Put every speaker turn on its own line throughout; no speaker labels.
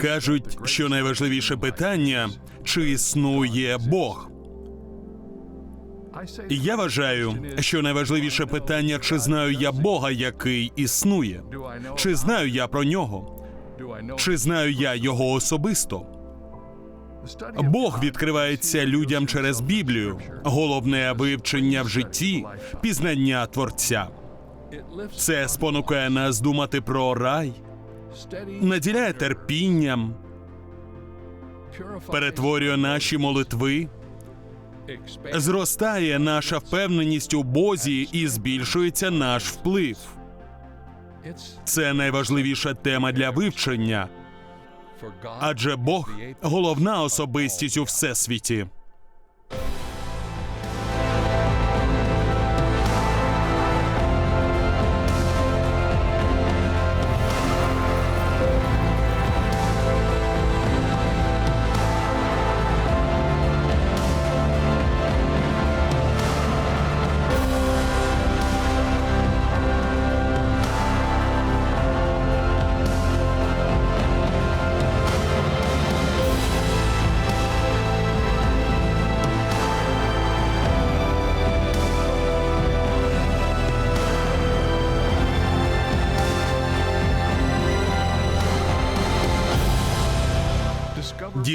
Кажуть, що найважливіше питання чи існує Бог. Я вважаю, що найважливіше питання, чи знаю я Бога, який існує, чи знаю я про нього, чи знаю я його особисто. Бог відкривається людям через Біблію, головне вивчення в житті, пізнання Творця. Це спонукає нас думати про рай, наділяє терпінням, перетворює наші молитви, зростає наша впевненість у Бозі і збільшується наш вплив. Це найважливіша тема для вивчення, адже Бог головна особистість у всесвіті.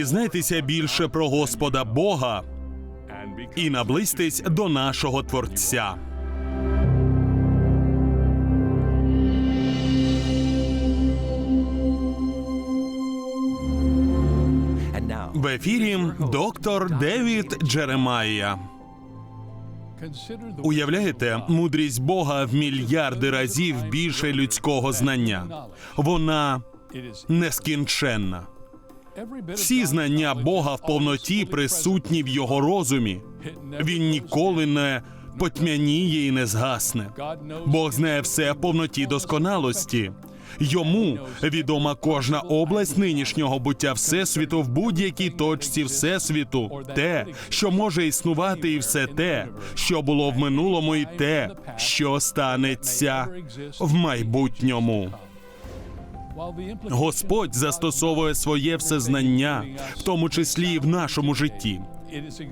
Дізнайтеся більше про Господа Бога і наблизьтесь до нашого Творця. В ефірі доктор Девід Джеремайя. Уявляєте, мудрість Бога в мільярди разів більше людського знання. Вона нескінченна. Всі знання Бога в повноті присутні в його розумі. Він ніколи не потьмяніє і не згасне. Бог знає все в повноті досконалості. Йому відома кожна область нинішнього буття Всесвіту в будь-якій точці Всесвіту, те, що може існувати, і все те, що було в минулому, і те, що станеться в майбутньому. Господь застосовує своє всезнання, в тому числі і в нашому житті.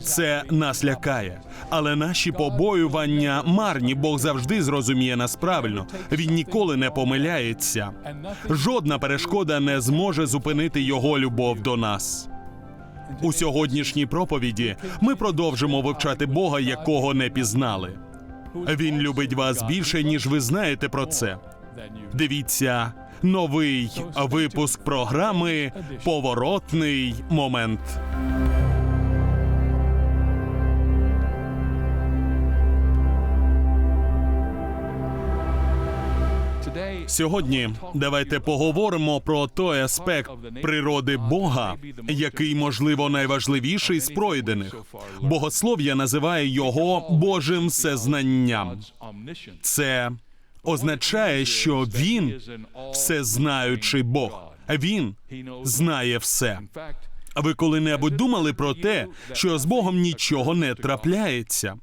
Це нас лякає, але наші побоювання марні. Бог завжди зрозуміє нас правильно. Він ніколи не помиляється. Жодна перешкода не зможе зупинити його любов до нас. У сьогоднішній проповіді ми продовжимо вивчати Бога, якого не пізнали. Він любить вас більше, ніж ви знаєте про це. Дивіться новий випуск програми Поворотний момент. Сьогодні давайте поговоримо про той аспект природи Бога, який, можливо, найважливіший з пройдених. Богослов'я називає його Божим всезнанням. Це означає, що він всезнаючий Бог. Він знає все. А ви коли-небудь думали про те, що з Богом нічого не трапляється?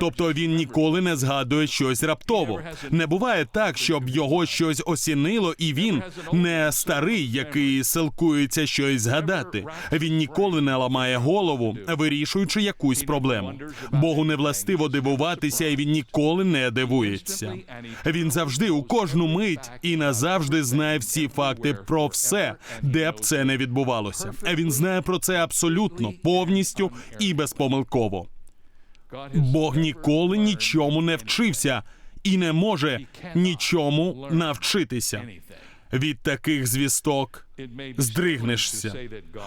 Тобто він ніколи не згадує щось раптово. Не буває так, щоб його щось осінило, і він не старий, який силкується щось згадати. Він ніколи не ламає голову, вирішуючи якусь проблему. Богу не властиво дивуватися, і він ніколи не дивується. Він завжди у кожну мить і назавжди знає всі факти про все, де б це не відбувалося. Він знає про це абсолютно, повністю і безпомилково. Бог ніколи нічому не вчився і не може нічому навчитися. Від таких звісток здригнешся.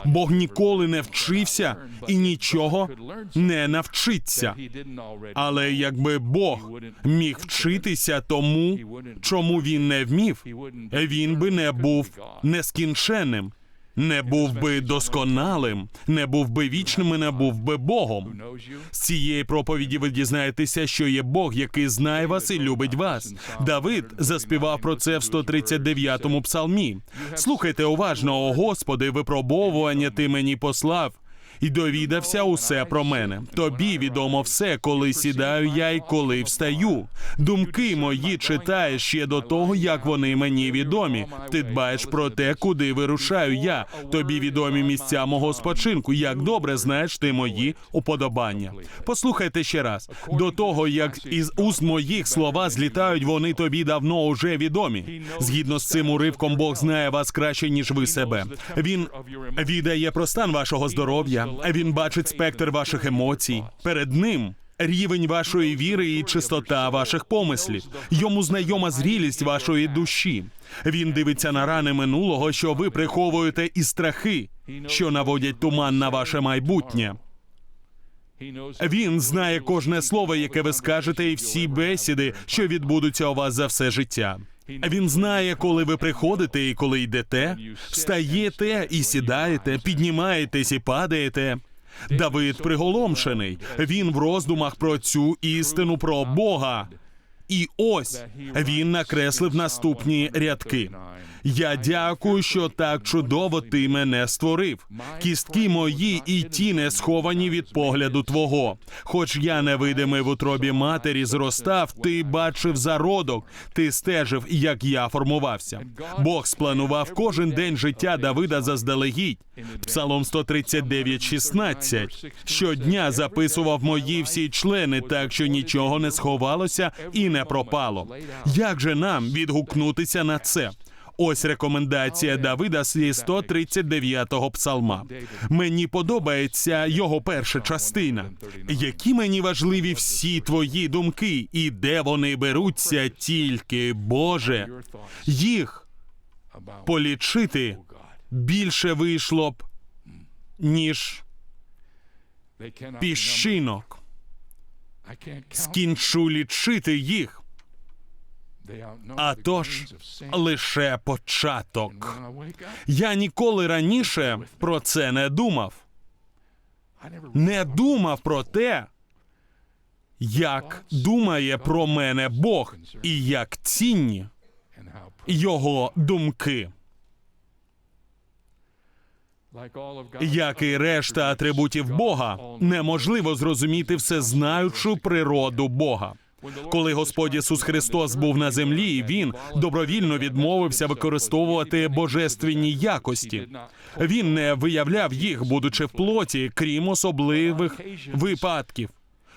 Бог ніколи не вчився і нічого не навчиться. Але якби Бог міг вчитися тому, чому він не вмів, він би не був нескінченним. Не був би досконалим, не був би вічним, і не був би Богом. З цієї проповіді ви дізнаєтеся, що є Бог, який знає вас і любить вас. Давид заспівав про це в 139-му псалмі. Слухайте уважно, о Господи, випробовування ти мені послав, і довідався усе про мене. Тобі відомо все, коли сідаю я і коли встаю. Думки мої читаєш ще до того, як вони мені відомі. Ти дбаєш про те, куди вирушаю я. Тобі відомі місця мого спочинку. Як добре знаєш ти мої уподобання. Послухайте ще раз. До того, як із уст моїх слова злітають, вони тобі давно уже відомі. Згідно з цим уривком, Бог знає вас краще, ніж ви себе. Він відає про стан вашого здоров'я. Він бачить спектр ваших емоцій. Перед ним. Рівень вашої віри і чистота ваших помислів. Йому знайома зрілість вашої душі. Він дивиться на рани минулого, що ви приховуєте і страхи, що наводять туман на ваше майбутнє. Він знає кожне слово, яке ви скажете, і всі бесіди, що відбудуться у вас за все життя. Він знає, коли ви приходите і коли йдете, встаєте і сідаєте, піднімаєтесь і падаєте. Давид приголомшений. Він в роздумах про цю істину про Бога. І ось він накреслив наступні рядки. Я дякую, що так чудово ти мене створив. Кістки мої і ті не сховані від погляду твого. Хоч я невидимий в утробі матері зростав, ти бачив зародок, ти стежив, як я формувався. Бог спланував кожен день життя Давида заздалегідь. Псалом 139, 16. Щодня записував мої всі члени, так що нічого не сховалося і не пропало. Як же нам відгукнутися на це? Ось рекомендація Давида зі 139-го псалма. Мені подобається його перша частина. Які мені важливі всі твої думки, і де вони беруться тільки, Боже, їх полічити більше вийшло б, ніж піщинок. Скінчу лічити їх. А тож лише початок. Я ніколи раніше про це не думав. Не думав про те, як думає про мене Бог і як цінні його думки. Як і решта атрибутів Бога, неможливо зрозуміти всезнаючу природу Бога. Коли Господь Ісус Христос був на землі, він добровільно відмовився використовувати божественні якості. Він не виявляв їх, будучи в плоті, крім особливих випадків.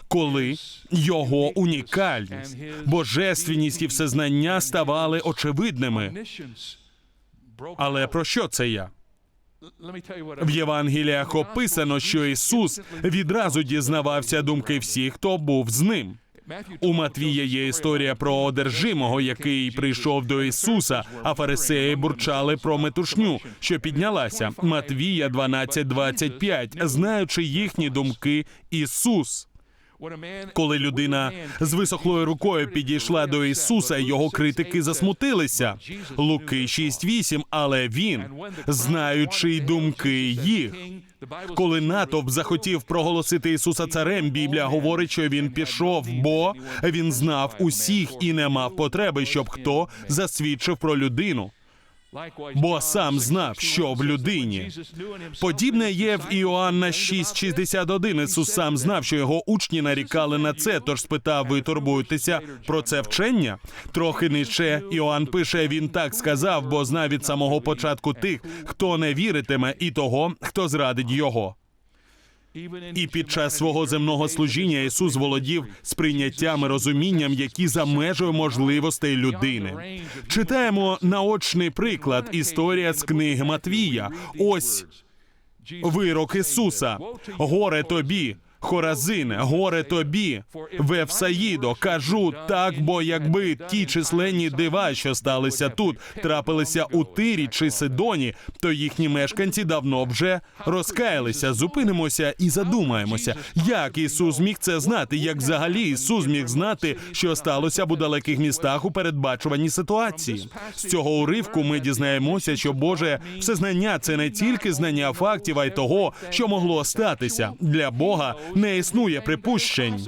Коли його унікальність, божественність і всезнання ставали очевидними. Але про що це я? В Євангеліях описано, що Ісус відразу дізнавався думки всіх, хто був з ним. У Матвія є історія про одержимого, який прийшов до Ісуса, а фарисеї бурчали про метушню, що піднялася. Матвія 12.25. Знаючи їхні думки, Ісус. Коли людина з висохлою рукою підійшла до Ісуса, його критики засмутилися. Луки 6.8, але він, знаючи думки їх. Коли натовп захотів проголосити Ісуса царем, Біблія говорить, що він пішов, бо він знав усіх і не мав потреби, щоб хто засвідчив про людину. Бо сам знав, що в людині. Подібне є в Іоанна 6,61. Ісус сам знав, що його учні нарікали на це, тож спитав, ви турбуєтеся про це вчення? Трохи нижче Іоанн пише, він так сказав, бо знав від самого початку тих, хто не віритиме, і того, хто зрадить його. І під час свого земного служіння Ісус володів сприйняттям і розумінням, які за межою можливостей людини. Читаємо наочний приклад. Історія з книги Матвія. Ось вирок Ісуса. Горе тобі. Хоразине, горе тобі, Вевсаїдо, кажу так, бо якби ті численні дива, що сталися тут, трапилися у Тирі чи Сидоні, то їхні мешканці давно вже розкаялися. Зупинимося і задумаємося, як Ісус міг це знати, як взагалі Ісус міг знати, що сталося б у далеких містах у передбачуваній ситуації. З цього уривку ми дізнаємося, що Боже всезнання це не тільки знання фактів, а й того, що могло статися для Бога не існує припущень.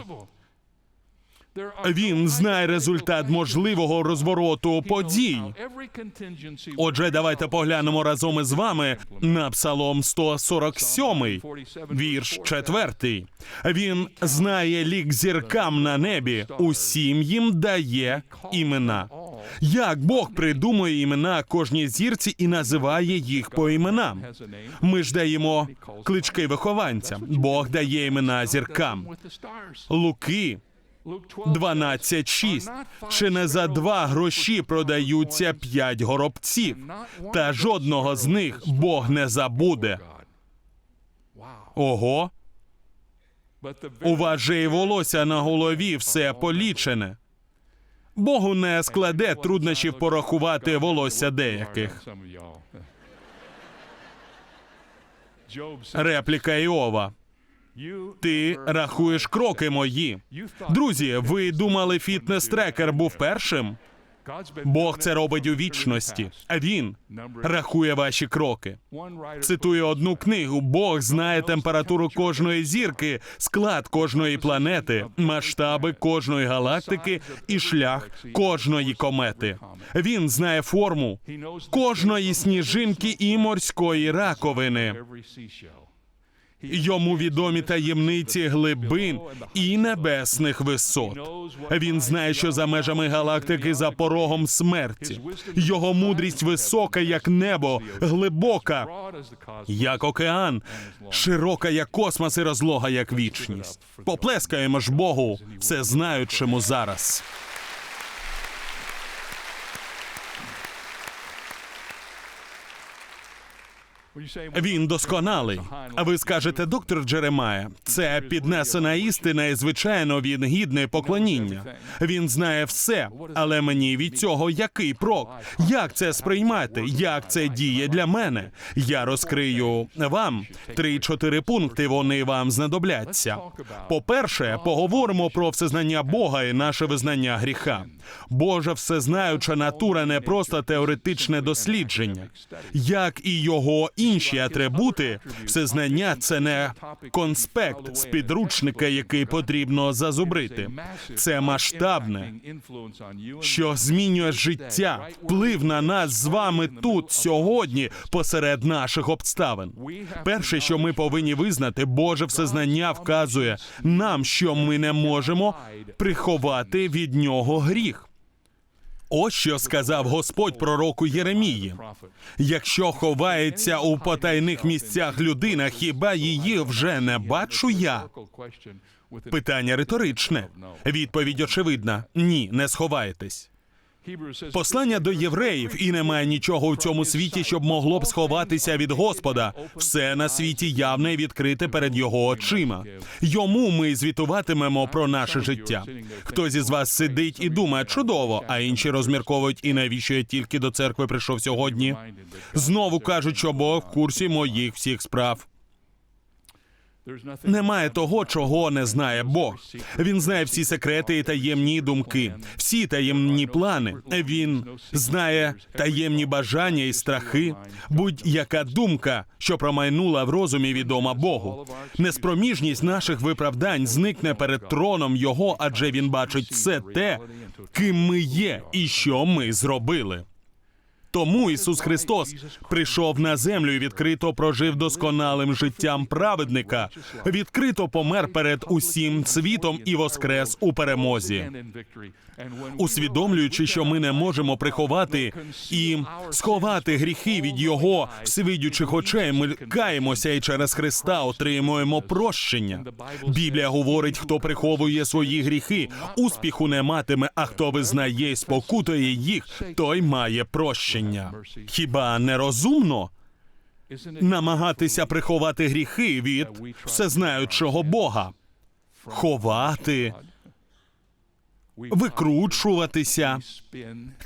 Він знає результат можливого розвороту подій. Отже, давайте поглянемо разом із вами на Псалом 147, вірш 4. Він знає лік зіркам на небі, усім їм дає імена. Як Бог придумує імена кожній зірці і називає їх по іменам? Ми ж даємо клички вихованцям. Бог дає імена зіркам. Луки 12.6. Чи не за два гроші продаються п'ять горобців, та жодного з них Бог не забуде. Ого, у вас же і волосся на голові все полічене. Богу не складе труднощів порахувати волосся деяких. Репліка Іова. Ти рахуєш кроки мої. Друзі, ви думали, фітнес-трекер був першим? Бог це робить у вічності, він рахує ваші кроки. Цитую одну книгу: Бог знає температуру кожної зірки, склад кожної планети, масштаби кожної галактики і шлях кожної комети. Він знає форму кожної сніжинки і морської раковини. Йому відомі таємниці глибин і небесних висот. Він знає, що за межами галактики за порогом смерті. Його мудрість висока, як небо, глибока, як океан, широка, як космос, і розлога, як вічність. Поплескаємо ж Богу, все знаючому зараз. Він досконалий. А ви скажете, доктор Джеремая, це піднесена істина, і звичайно він гідне поклоніння. Він знає все, але мені від цього який прок? Як це сприймати? Як це діє для мене? Я розкрию вам три-чотири пункти. Вони вам знадобляться. По-перше, поговоримо про всезнання Бога і наше визнання гріха. Божа всезнаюча натура не просто теоретичне дослідження, як і його інші атрибути, всезнання це не конспект з підручника, який потрібно зазубрити. Це масштабне, що змінює життя, вплив на нас з вами тут сьогодні, посеред наших обставин. Перше, що ми повинні визнати, Боже всезнання вказує нам, що ми не можемо приховати від нього гріх. Ось що сказав Господь пророку Єремії. Якщо ховається у потайних місцях людина, хіба її вже не бачу я? Питання риторичне. Відповідь очевидна: ні, не сховаєтесь. Послання до євреїв, і немає нічого у цьому світі, щоб могло б сховатися від Господа. Все на світі явне і відкрите перед його очима. Йому ми звітуватимемо про наше життя. Хтось із вас сидить і думає чудово, а інші розмірковують, і навіщо я тільки до церкви прийшов сьогодні. Знову кажуть, що Бог в курсі моїх всіх справ. Немає того, чого не знає Бог. Він знає всі секрети і таємні думки, всі таємні плани. Він знає таємні бажання і страхи. Будь-яка думка, що промайнула в розумі, відома Богу. Неспроміжність наших виправдань зникне перед троном його, адже він бачить все те, ким ми є і що ми зробили. Тому Ісус Христос прийшов на землю і відкрито прожив досконалим життям праведника, відкрито помер перед усім світом і воскрес у перемозі. Усвідомлюючи, що ми не можемо приховати і сховати гріхи від його всевидючих очей, ми каємося і через Христа отримуємо прощення. Біблія говорить, хто приховує свої гріхи, успіху не матиме, а хто визнає і спокутує їх, той має прощення. Хіба не розумно намагатися приховати гріхи від всезнаючого Бога, ховати, викручуватися?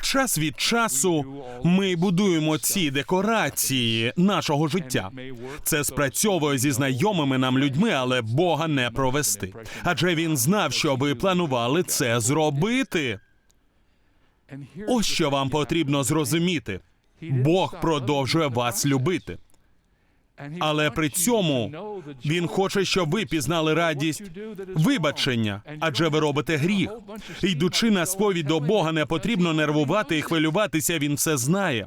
Час від часу ми будуємо ці декорації нашого життя. Це спрацьовує зі знайомими нам людьми, але Бога не провести. Адже він знав, що ви планували це зробити. Ось що вам потрібно зрозуміти. Бог продовжує вас любити. Але при цьому він хоче, щоб ви пізнали радість вибачення, адже ви робите гріх. Йдучи на сповідь до Бога, не потрібно нервувати і хвилюватися. Він все знає.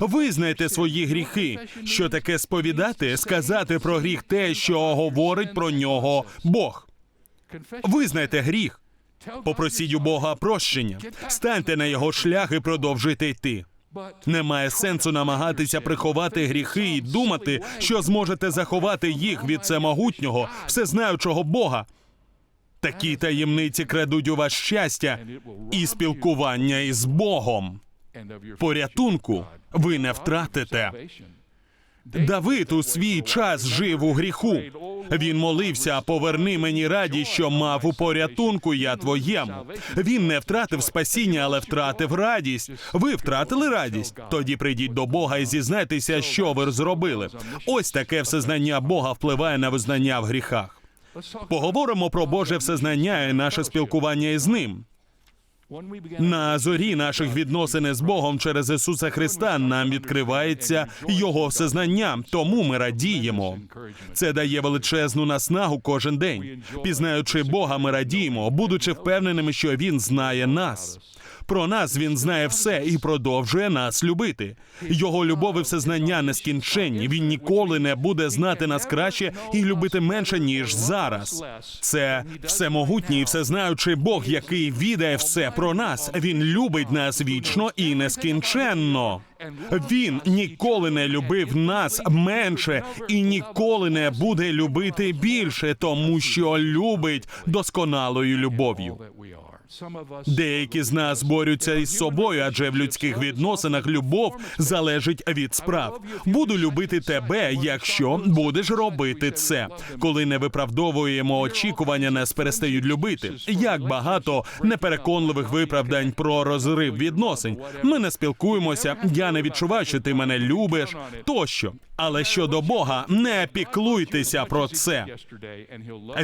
Визнайте свої гріхи. Що таке сповідати? Сказати про гріх те, що говорить про нього Бог. Визнайте гріх. Попросіть у Бога прощення. Станьте на його шлях і продовжуйте йти. Немає сенсу намагатися приховати гріхи і думати, що зможете заховати їх від всемогутнього, всезнаючого Бога. Такі таємниці крадуть у вас щастя і спілкування із Богом. Порятунку ви не втратите. Давид у свій час жив у гріху. Він молився, поверни мені радість, що мав у порятунку я твоєму. Він не втратив спасіння, але втратив радість. Ви втратили радість? Тоді прийдіть до Бога і зізнайтеся, що ви зробили. Ось таке всезнання Бога впливає на визнання в гріхах. Поговоримо про Боже всезнання і наше спілкування із ним. На зорі наших відносин з Богом через Ісуса Христа нам відкривається Його всезнання, тому ми радіємо. Це дає величезну наснагу кожен день. Пізнаючи Бога, ми радіємо, будучи впевненими, що Він знає нас. Про нас він знає все і продовжує нас любити. Його любов і всезнання нескінченні. Він ніколи не буде знати нас краще і любити менше ніж зараз. Це всемогутній, і всезнаючий Бог, який відає все про нас. Він любить нас вічно і нескінченно. Він ніколи не любив нас менше і ніколи не буде любити більше, тому що любить досконалою любов'ю. Деякі з нас борються із собою, адже в людських відносинах любов залежить від справ. Буду любити тебе, якщо будеш робити це. Коли не виправдовуємо очікування, нас перестають любити. Як багато непереконливих виправдань про розрив відносин. Ми не спілкуємося. Я не відчуваю, що ти мене любиш тощо. Але щодо Бога, не піклуйтеся про це.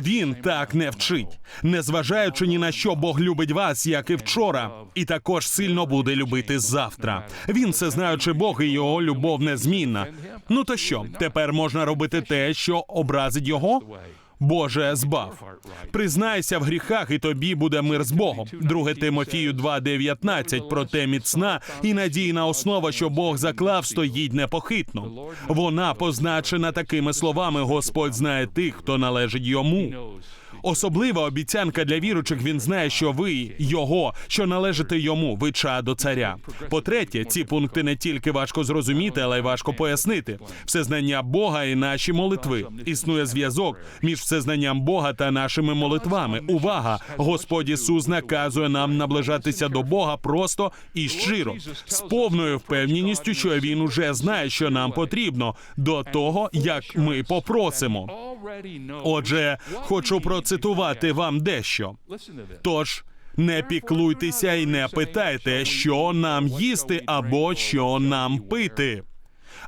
Він так не вчить, незважаючи ні на що Бог любить вас, як і вчора, і також сильно буде любити завтра. Він все знаючи Бог, і його любов незмінна. Ну то що, тепер можна робити те, що образить його? Боже, збав. Признайся в гріхах, і тобі буде мир з Богом. 2 Тимофію 2.19. Проте міцна і надійна основа, що Бог заклав, стоїть непохитно. Вона позначена такими словами: Господь знає тих, хто належить йому. Особлива обіцянка для віручих. Він знає, що ви його, що належите йому, ви чадо царя. По-третє, ці пункти не тільки важко зрозуміти, але й важко пояснити. Всезнання Бога і наші молитви. Існує зв'язок між всезнанням Бога та нашими молитвами. Увага! Господь Ісус наказує нам наближатися до Бога просто і щиро, з повною впевненістю, що він уже знає, що нам потрібно, до того як ми попросимо. Отже, хочу процитувати вам дещо. Тож не піклуйтеся і не питайте, що нам їсти або що нам пити.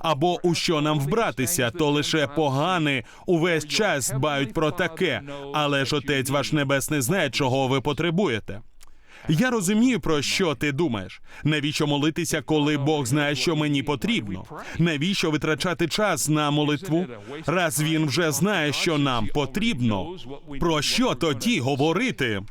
Або у що нам вбратися, то лише погани увесь час дбають про таке, але ж отець ваш небесний знає, чого ви потребуєте. Я розумію, про що ти думаєш. Навіщо молитися, коли Бог знає, що мені потрібно? Навіщо витрачати час на молитву? Раз він вже знає, що нам потрібно. Про що тоді говорити?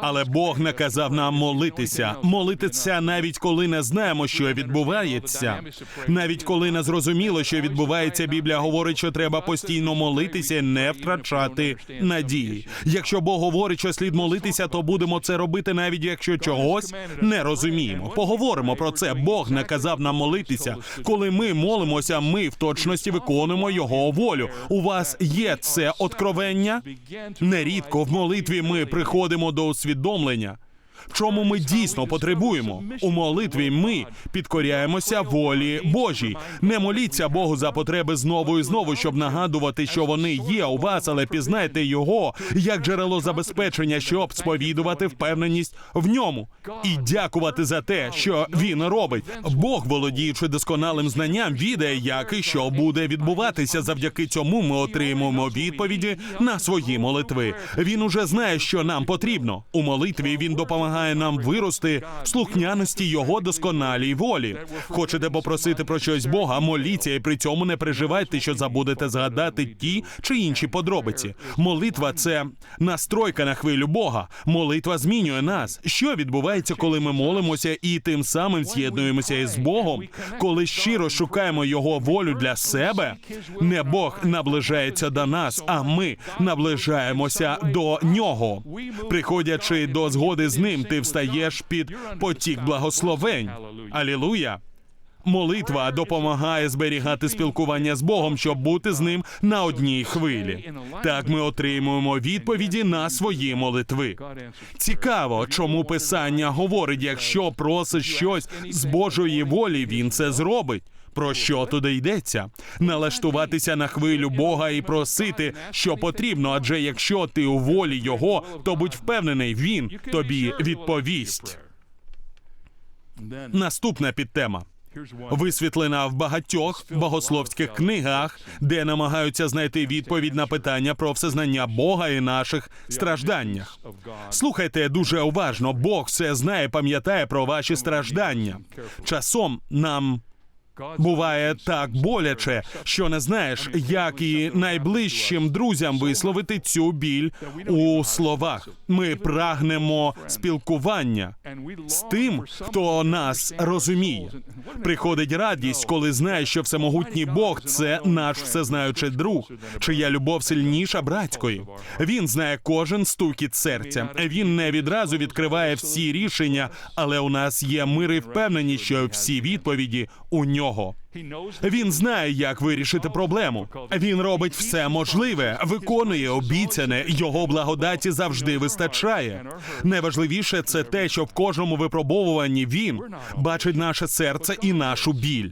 Але Бог наказав нам молитися, молитися навіть коли не знаємо, що відбувається. Навіть коли не зрозуміло, що відбувається, Біблія говорить, що треба постійно молитися, і не втрачати надії. Якщо Бог говорить, що слід молитися, то будемо це робити, навіть якщо чогось не розуміємо. Поговоримо про це. Бог наказав нам молитися. Коли ми молимося, ми в точності виконуємо його волю. У вас є це откровення? Нерідко в молитві ми приходимо до усвідомлення. В чому ми дійсно потребуємо у молитві? Ми підкоряємося волі Божій. Не моліться Богу за потреби знову і знову, щоб нагадувати, що вони є у вас, але пізнайте його як джерело забезпечення, щоб сповідувати впевненість в ньому і дякувати за те, що він робить. Бог, володіючи досконалим знанням, відає, як і що буде відбуватися. Завдяки цьому ми отримуємо відповіді на свої молитви. Він уже знає, що нам потрібно. У молитві він допомагає допомагає нам вирости в слухняності Його досконалій волі. Хочете попросити про щось Бога, моліться і при цьому не переживайте, що забудете згадати ті чи інші подробиці. Молитва це настройка на хвилю Бога. Молитва змінює нас. Що відбувається, коли ми молимося і тим самим з'єднуємося із Богом? Коли щиро шукаємо Його волю для себе, не Бог наближається до нас, а ми наближаємося до нього. Приходячи до згоди з ним, ти встаєш під потік благословень. Алілуя! Молитва допомагає зберігати спілкування з Богом, щоб бути з ним на одній хвилі. Так ми отримуємо відповіді на свої молитви. Цікаво, чому писання говорить, якщо просиш щось з Божої волі, він це зробить. Про що туди йдеться? Налаштуватися на хвилю Бога і просити, що потрібно. Адже якщо ти у волі Його, то будь впевнений, він тобі відповість. Наступна підтема. Висвітлена в багатьох богословських книгах, де намагаються знайти відповідь на питання про всезнання Бога і наших стражданнях. Слухайте дуже уважно. Бог все знає, пам'ятає про ваші страждання. Часом нам буває так боляче, що не знаєш, як і найближчим друзям висловити цю біль у словах. Ми прагнемо спілкування з тим, хто нас розуміє. Приходить радість, коли знаєш, що всемогутній Бог це наш всезнаючий друг, чия любов сильніша братської. Він знає кожен стукіт серця. Він не відразу відкриває всі рішення, але у нас є мир і впевненість, що всі відповіді у нього. Він знає, як вирішити проблему. Він робить все можливе, виконує обіцяне. Його благодаті завжди вистачає. Найважливіше це те, що в кожному випробовуванні він бачить наше серце і нашу біль.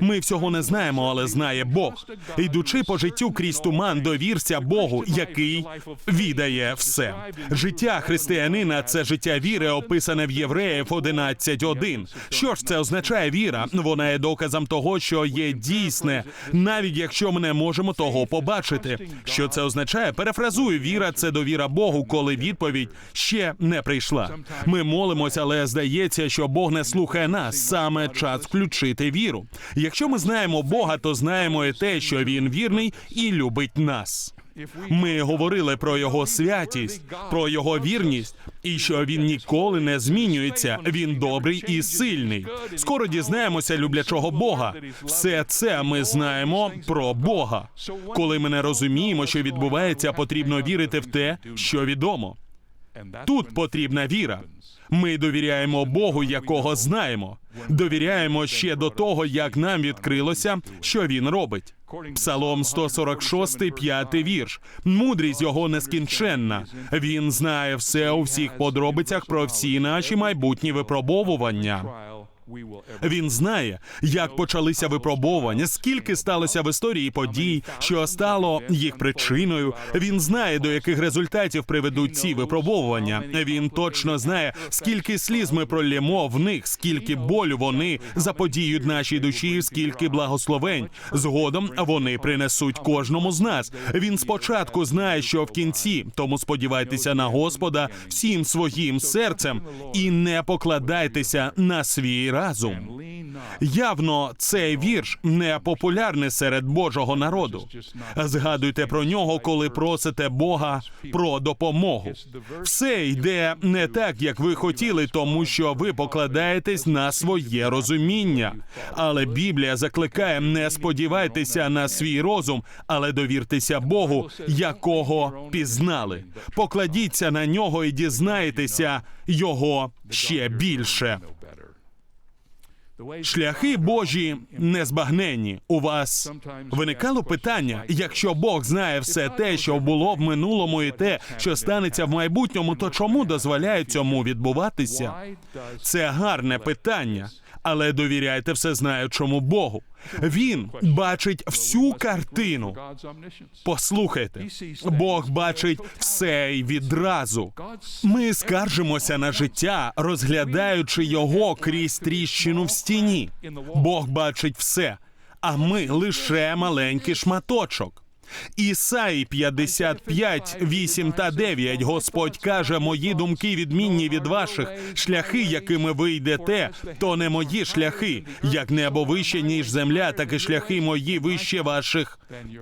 Ми всього не знаємо, але знає Бог. Йдучи по життю крізь туман, довірся Богу, який відає все. Життя християнина це життя віри, описане в Євреїв 11.1. Що ж це означає віра? Вона є доказом того, що є дійсне, навіть якщо ми не можемо того побачити. Що це означає? Перефразую, віра це довіра Богу, коли відповідь ще не прийшла. Ми молимося, але здається, що Бог не слухає нас. Саме час включити віру. Якщо ми знаємо Бога, то знаємо і те, що Він вірний і любить нас. Ми говорили про його святість, про його вірність, і що він ніколи не змінюється. Він добрий і сильний. Скоро дізнаємося люблячого Бога. Все це ми знаємо про Бога. Коли ми не розуміємо, що відбувається, потрібно вірити в те, що відомо. Тут потрібна віра. Ми довіряємо Богу, якого знаємо. Довіряємо ще до того, як нам відкрилося, що він робить. Псалом 146, п'ятий вірш. Мудрість його нескінченна. Він знає все у всіх подробицях про всі наші майбутні випробовування. Він знає, як почалися випробування, скільки сталося в історії подій, що стало їх причиною. Він знає, до яких результатів приведуть ці випробовування. Він точно знає, скільки сліз ми пролємо в них, скільки болю вони заподіють нашій душі, скільки благословень. Згодом вони принесуть кожному з нас. Він спочатку знає, що в кінці, тому сподівайтеся на Господа всім своїм серцем і не покладайтеся на свій разум. Явно цей вірш не популярний серед Божого народу. Згадуйте про нього, коли просите Бога про допомогу. Все йде не так, як ви хотіли, тому що ви покладаєтесь на своє розуміння. Але Біблія закликає: не сподівайтеся на свій розум, але довіртеся Богу, якого пізнали. Покладіться на нього і дізнаєтеся його ще більше. Шляхи Божі незбагненні. У вас виникало питання: якщо Бог знає все те, що було в минулому, і те, що станеться в майбутньому, то чому дозволяє цьому відбуватися? Це гарне питання, але довіряйте всезнаючому Богу. Він бачить всю картину. Послухайте, Бог бачить все й відразу. Ми скаржимося на життя, розглядаючи його крізь тріщину в стіні. Бог бачить все, а ми лише маленький шматочок. Ісаї 55, 8 та 9. Господь каже: Мої думки відмінні від ваших. Шляхи, якими ви йдете, то не мої шляхи. Як небо вище, ніж земля, так і шляхи мої вище ваших.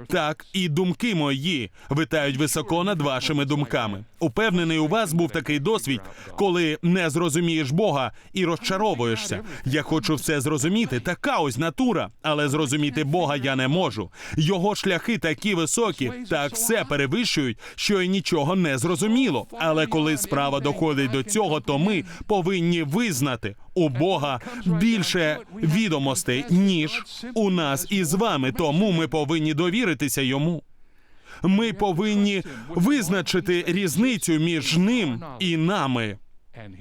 Так і думки мої витають високо над вашими думками. Упевнений, у вас був такий досвід, коли не зрозумієш Бога і розчаровуєшся. Я хочу все зрозуміти. Така ось натура, але зрозуміти Бога я не можу. Його шляхи такі високі, так все перевищують, що й нічого не зрозуміло. Але коли справа доходить до цього, то ми повинні визнати у Бога більше відомостей, ніж у нас із вами. Тому ми повинні довіритися йому. Ми повинні визначити різницю між ним і нами.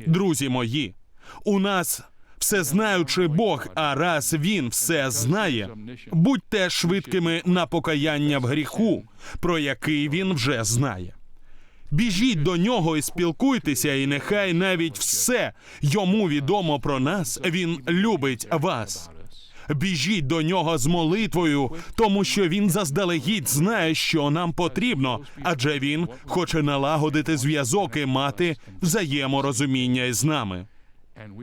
Друзі мої, у нас всезнаючий Бог, а раз він все знає, будьте швидкими на покаяння в гріху, про який він вже знає. Біжіть до нього і спілкуйтеся, і нехай навіть все йому відомо про нас. Він любить вас. Біжіть до нього з молитвою, тому що він заздалегідь знає, що нам потрібно, адже він хоче налагодити зв'язок і мати взаєморозуміння із нами.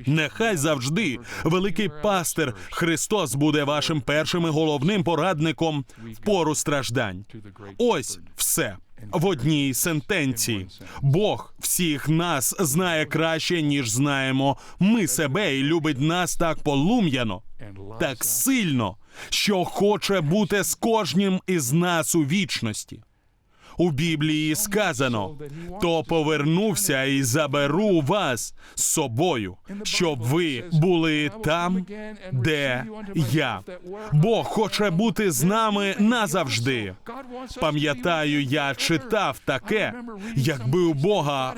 Нехай завжди великий пастир Христос буде вашим першим і головним порадником в пору страждань. Ось все в одній сентенції. Бог всіх нас знає краще, ніж знаємо ми себе, і любить нас так полум'яно, так сильно, що хоче бути з кожним із нас у вічності. У Біблії сказано: то повернувся і заберу вас з собою, щоб ви були там, де я. Бог хоче бути з нами назавжди. Пам'ятаю, я читав таке, якби у Бога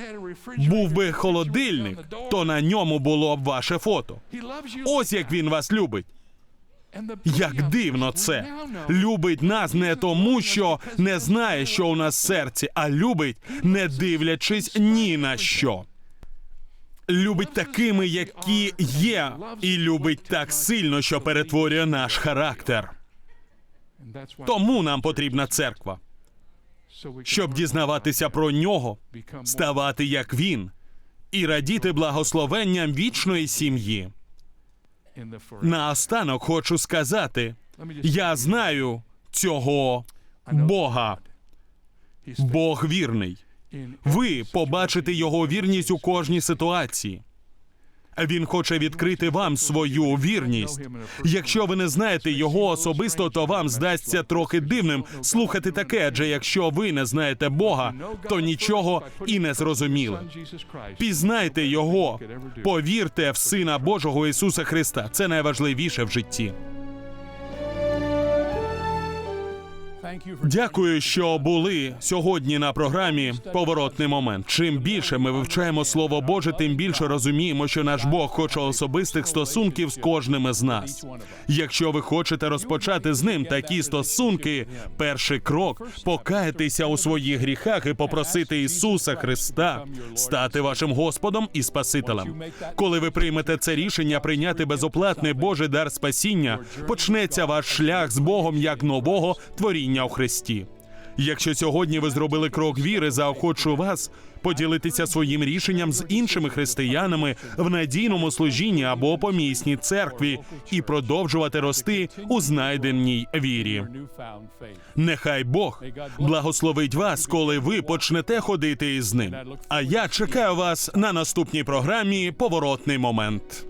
був би холодильник, то на ньому було б ваше фото. Ось як він вас любить. Як дивно це любить нас не тому, що не знає, що у нас в серці, а любить, не дивлячись ні на що. Любить такими, які є, і любить так сильно, що перетворює наш характер. Тому нам потрібна церква, щоб дізнаватися про нього, ставати як він і радіти благословенням вічної сім'ї. Наостанок хочу сказати: я знаю цього Бога. Бог вірний. Ви побачите його вірність у кожній ситуації. Він хоче відкрити вам свою вірність. Якщо ви не знаєте його особисто, то вам здасться трохи дивним слухати таке, адже якщо ви не знаєте Бога, то нічого і не зрозуміли. Пізнайте його, повірте в Сина Божого Ісуса Христа. Це найважливіше в житті. Дякую, що були сьогодні на програмі Поворотний момент. Чим більше ми вивчаємо Слово Боже, тим більше розуміємо, що наш Бог хоче особистих стосунків з кожним із нас. Якщо ви хочете розпочати з ним такі стосунки, перший крок покаятися у своїх гріхах і попросити Ісуса Христа стати вашим Господом і Спасителем. Коли ви приймете це рішення прийняти безоплатний Божий дар спасіння, почнеться ваш шлях з Богом як нового творіння у Христі. Якщо сьогодні ви зробили крок віри, заохочу вас поділитися своїм рішенням з іншими християнами в надійному служінні або помісній церкві і продовжувати рости у знайденій вірі. Нехай Бог благословить вас, коли ви почнете ходити із ним. А я чекаю вас на наступній програмі Поворотний момент.